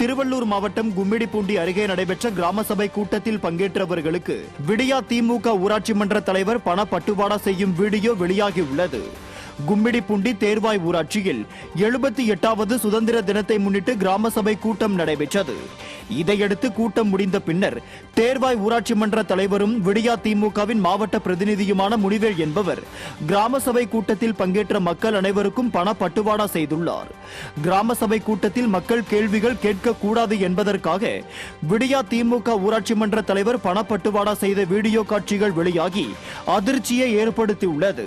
திருவள்ளூர் மாவட்டம் கும்மிடிப்பூண்டி அருகே நடைபெற்ற கிராம சபை கூட்டத்தில் பங்கேற்றவர்களுக்கு விடியா திமுக ஊராட்சி மன்ற தலைவர் பண பட்டுவாடா செய்யும் வீடியோ வெளியாகியுள்ளது. கும்மிடிப்பூண்டி தேர்வாய் ஊராட்சியில் எழுபத்தி எட்டாவது சுதந்திர தினத்தை முன்னிட்டு கிராம சபை கூட்டம் நடைபெற்றது. இதையடுத்து கூட்டம் முடிந்த பின்னர் தேர்வாய் ஊராட்சி மன்ற தலைவரும் விடியா திமுகவின் மாவட்ட பிரதிநிதியுமான முனிவேல் என்பவர் கிராம சபை கூட்டத்தில் பங்கேற்ற மக்கள் அனைவருக்கும் பண பட்டுவாடா செய்துள்ளார். கிராம சபை கூட்டத்தில் மக்கள் கேள்விகள் கேட்கக்கூடாது என்பதற்காக விடியா திமுக ஊராட்சி மன்ற தலைவர் பணப்பட்டுவாடா செய்த வீடியோ காட்சிகள் வெளியாகி அதிர்ச்சியை ஏற்படுத்தியுள்ளது.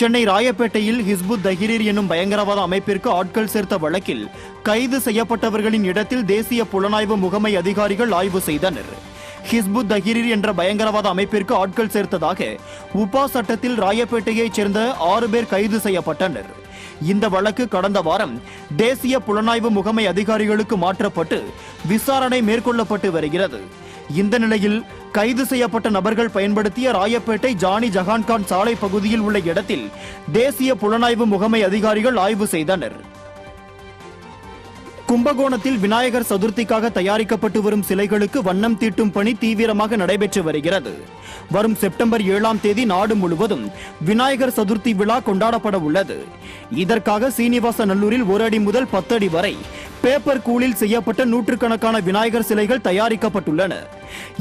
சென்னை ராயப்பேட்டையில் ஹிஸ்புத் தஹிரீர் என்னும் பயங்கரவாத அமைப்பிற்கு ஆட்கள் சேர்த்த வழக்கில் கைது செய்யப்பட்டவர்களின் இடத்தில் தேசிய புலனாய்வு முகமை அதிகாரிகள் ஆய்வு செய்தனர். ஹிஸ்புத் தஹிரீர் என்ற பயங்கரவாத அமைப்பிற்கு ஆட்கள் சேர்த்ததாக உபா சட்டத்தில் ராயப்பேட்டையைச் சேர்ந்த ஆறு பேர் கைது செய்யப்பட்டனர். இந்த வழக்கு கடந்த வாரம் தேசிய புலனாய்வு முகமை அதிகாரிகளுக்கு மாற்றப்பட்டு விசாரணை மேற்கொள்ளப்பட்டு வருகிறது. இந்த நிலையில் கைது செய்யப்பட்ட நபர்கள் பயன்படுத்திய ராயப்பேட்டை ஜானி ஜஹான்கான் சாலை பகுதியில் உள்ள இடத்தில் தேசிய புலனாய்வு முகமை அதிகாரிகள் ஆய்வு செய்தனர். கும்பகோணத்தில் விநாயகர் சதுர்த்திக்காக தயாரிக்கப்பட்டு வரும் சிலைகளுக்கு வண்ணம் தீட்டும் பணி தீவிரமாக நடைபெற்று வருகிறது. வரும் செப்டம்பர் ஏழாம் தேதி நாடு முழுவதும் விநாயகர் சதுர்த்தி விழா கொண்டாடப்பட உள்ளது. இதற்காக சீனிவாச நல்லூரில் ஒரு அடி முதல் பத்து அடி வரை பேப்பர் கூலில் செய்யப்பட்ட நூற்றுக்கணக்கான விநாயகர் சிலைகள் தயாரிக்கப்பட்டுள்ளன.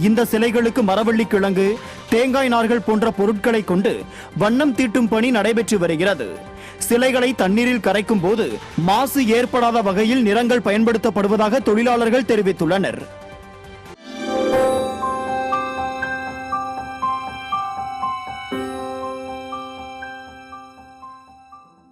இந்த சிலைகளுக்கு மரவள்ளி கிழங்கு தேங்காய் நார்கள் போன்ற பொருட்களை கொண்டு வண்ணம் தீட்டும் பணி நடைபெற்று வருகிறது. சிலைகளை தண்ணீரில் கரைக்கும் போது மாசு ஏற்படாத வகையில் நிறங்கள் பயன்படுத்தப்படுவதாக தொழிலாளர்கள் தெரிவித்துள்ளனர்.